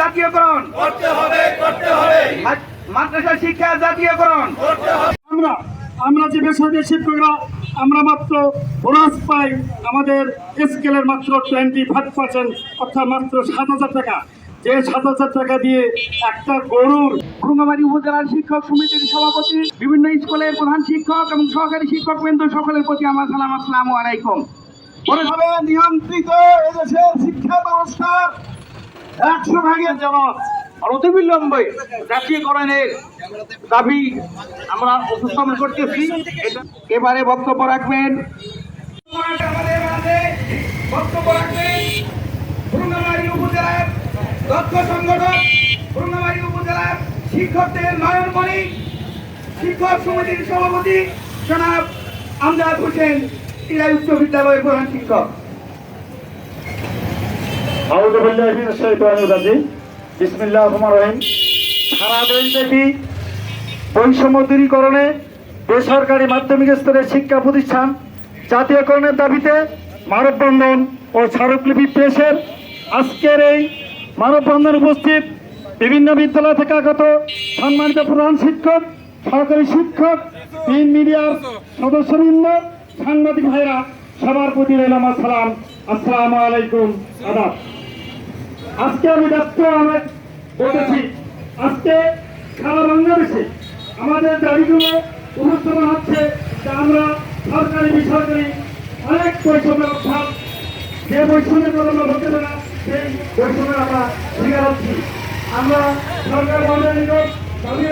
জাতীয়করণ। করতে হবে করতে হবে। মাদ্রাসা শিক্ষা জাতীয়করণ। আমরা আমরা যে বেসরকারি শিক্ষকরা আমরা মাত্র বোনাস পাই আমাদের স্কেলের মাত্র টোয়েন্টি ফাইভ পার্সেন্ট অর্থাৎ মাত্র সাত হাজার টাকা। যে সাত হাজার টাকা দিয়ে একটা গরুর খুলনাবাড়ি উপজেলার শিক্ষক সমিতির সভাপতি বিভিন্ন স্কুলের প্রধান শিক্ষক এবং সহকারী শিক্ষক বৃন্দ সকলের প্রতি আমার সালাম আসসালামু আলাইকুম। নিয়ন্ত্রিত এদেশের শিক্ষা ব্যবস্থার একশো ভাগের যেন অনতিবিলম্বে জাতীয়করণের দাবি আমরা উপস্থাপন করতেছি। এবারে বক্তব্য রাখবেন। বক্তব্য রাখবেন নয়নমণি, শিক্ষক সমিতির সভাপতি জনাব আমজাদ হোসেন ইলাই উচ্চ বিদ্যালয়ের প্রধান শিক্ষক। বিসমিল্লাহ রহিম। সারা দেশব্যাপী বৈষম্য দূরীকরণে বেসরকারি মাধ্যমিক স্তরের শিক্ষা প্রতিষ্ঠান জাতীয়করণের দাবিতে মানববন্ধন ও স্মারকলিপি পেশের আজকের এই মানববন্ধন উপস্থিত বিভিন্ন বিদ্যালয় থেকে আগত সম্মানিত প্রধান শিক্ষক সরকারি শিক্ষক প্রিন্ট মিডিয়ার সদস্যবৃন্দ, সাংবাদিক ভাইরা, সবার প্রতি রইলাম আসসালাম। আসসালামু আলাইকুম, আদাব। আজকে আমি ব্যস্ত আমার বলেছি আজকে সারা বাংলাদেশে আমাদের দাবিগুলো উপস্থাপন হচ্ছে যে আমরা সরকারি, বেসরকারি অনেক বৈষম্যের অর্থাৎ যে বৈষম্যের কথা আমরা পারে না, সেই বৈষম্যের আমরা শিকার হচ্ছি। আমরা সরকার আমাদের নিকট দাবি